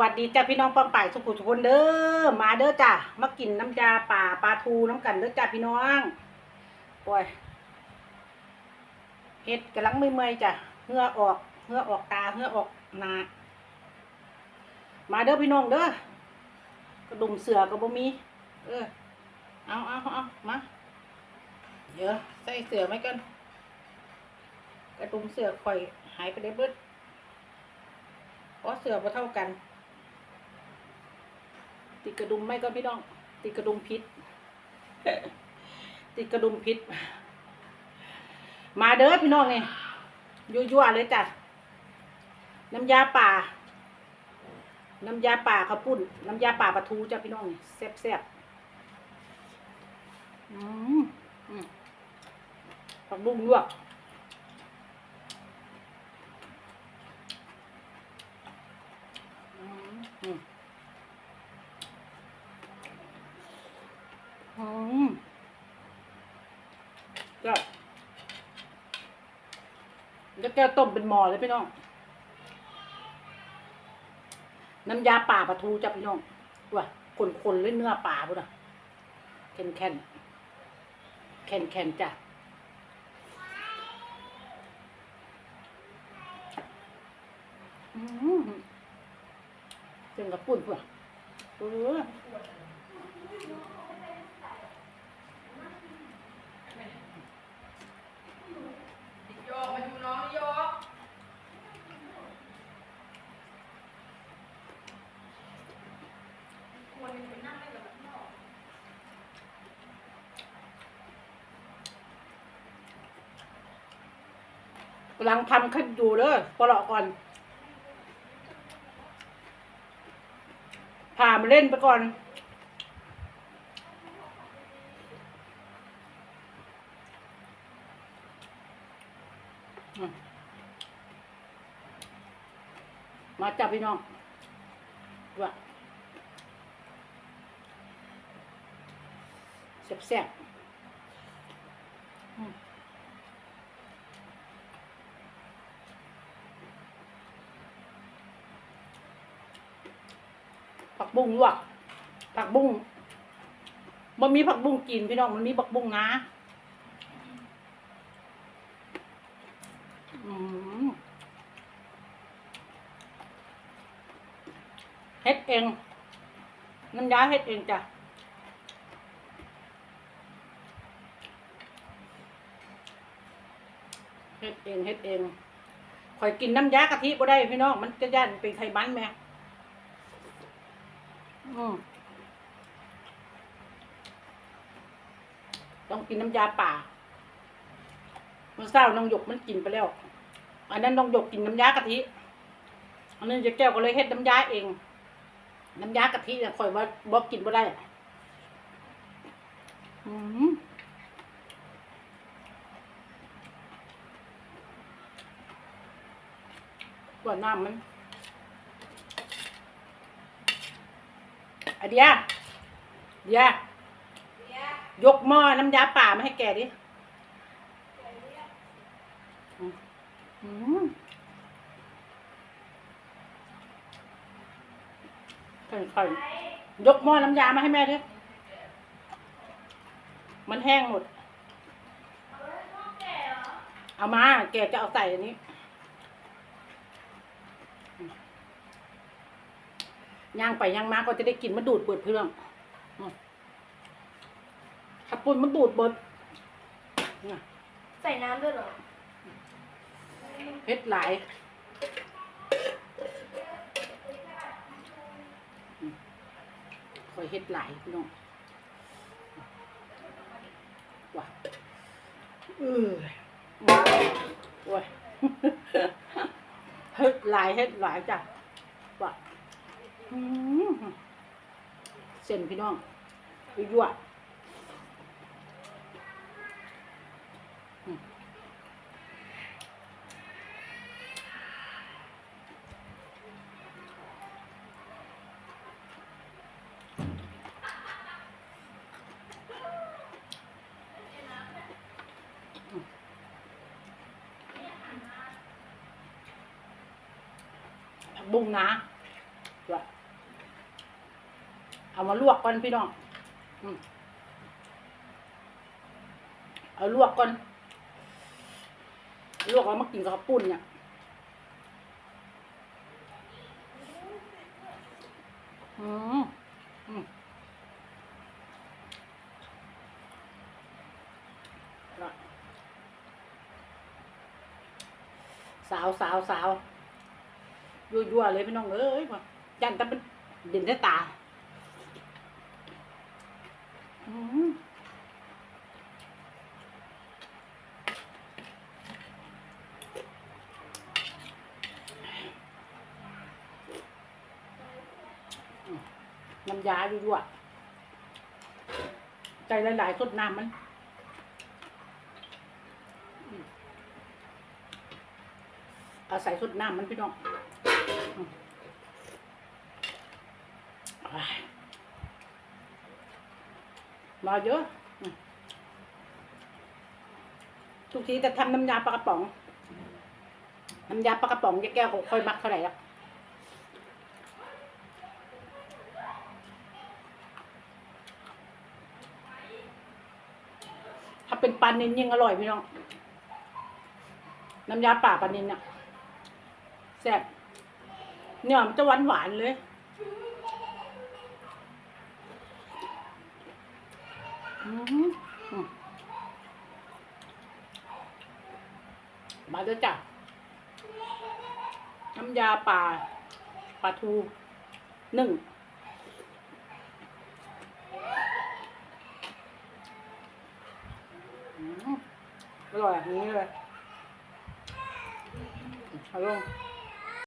วัสดีจ้าพี่น้องป้องป่ายสุขุทุกคนเด้อมาเด้อจ้ามากินน้ำยาป่าปลาทูน้ำกันเด้อจ้าพี่น้องโอ้ยเฮ็ดกำลังเมื่อยๆจ้ะเหงื่อออกเหงื่อออกตาเหงื่อออกหนามาเด้อพี่น้องเด้อกระดุมเสือก็บ่มี เออเอาเอาเอามาเดี๋ยวใส่เสือไหมกันกระดุมเสือข่อยหายไปได้เบิดเพราะเสือมาเท่ากัน ติดกระดุมไม่ก็พี่น้อง ติดกระดุมพิษ ติดกระดุมพิษ มาเด้อพี่น้องนี่ยั่วๆเลยจ้ะ น้ำยาป่า น้ำยาป่าข้าวปุ้น น้ำยาป่าปลาทูจ้ะพี่น้องนี่แซ่บๆ อืมอืมผักบุ้งลวก อืมอืม อืมก็แล้วแกต้มเป็นหม้อเลยพี่น้อง น้ำยาป่าปลาทูจ้ะพี่น้องว่ะคนๆเลยเนื้อป่าพุ่นอะแข็งแข็งแข็งแข็งจ้ะอืมเส้นกับปุ่นพื่อเออ โยกมาดูน้องยกกำลังทำคลิปอยู่เด้อพอละก่อนพามาเล่นไปก่อน มาจับพี่น้องว่าแซ่บๆอืมผักบุ้งลวกผักบุ้งมันมีผักบุ้งกินพี่น้องมันมีผักบุ้งนะอืม เฮ็ดเอง น้ำยาเฮ็ดเองจ้ะเฮ็ดเองเฮ็ดเองข่อยกินน้ำยากะทิบ่ได้พี่น้อง มันจะย่านเป็นไขมันแม่ต้องกินน้ำยาป่ามื่อเช้าน้องหยกมันกินไปแล้ว อันนั้นน้องหยกกินน้ำยากะทิอันนั้นเจ๊แก้วก็เลยเฮ็ดน้ำยาเอง น้ำยากะทิเนี่ยข่อยว่าบ่กินบ่ได้อืมกว่าน้ำมันอะเดียเดียยกหม้อน้ำยาป่ามาให้แกดิอืม ค่อยๆยกหม้อน้ำยามาให้แม่ดิมันแห้งหมด เอามา แกจะเอาใส่อันนี้ ย่างไปย่างมาก็จะได้กินมันดูดเปิดเพื่องขับปุ่นมันดูดเบิดเนี่ยใส่น้ำด้วยเหรอ เผ็ดหลายคอยเฮ็ดหลายพี่น้องว้าเออโอ้ยเฮ็ดหลายเฮ็ดหลายจ้ะว่ะเส้นพี่น้องยั่ว บุ้งนะด้วยเอามาลวกก่อนพี่น้องเอาลวกก่อน ลวกแล้วมากินกับข้าปุ้นเนี่ยอืมอืมสาวสาวสาว ยั่วยั่วๆเลยพี่น้องเอ้ยว่ะยันแต่เป็นเด่นแต่ตาอืมน้ำยายั่วใจหลายๆสดน้ำมันอืมเอาใส่สดน้ำมันพี่น้อง มอ่าเยอะ ทุกทีจะทำน้ำยาปลากระป๋อง น้ำยาปลากระป๋องแก้วค่อยมักเท่าไหร่ละถ้าเป็นปลานินยิ่งอร่อยพี่น้อง น้ำยาป่าปลานินเนี่ยแซ่บ เนี่ยมันจะหวานหวานๆเลย มาเด้อจ้ะน้ำยาป่าปลาทูหนึ่งอร่อยอย่างนี้เลยเอาล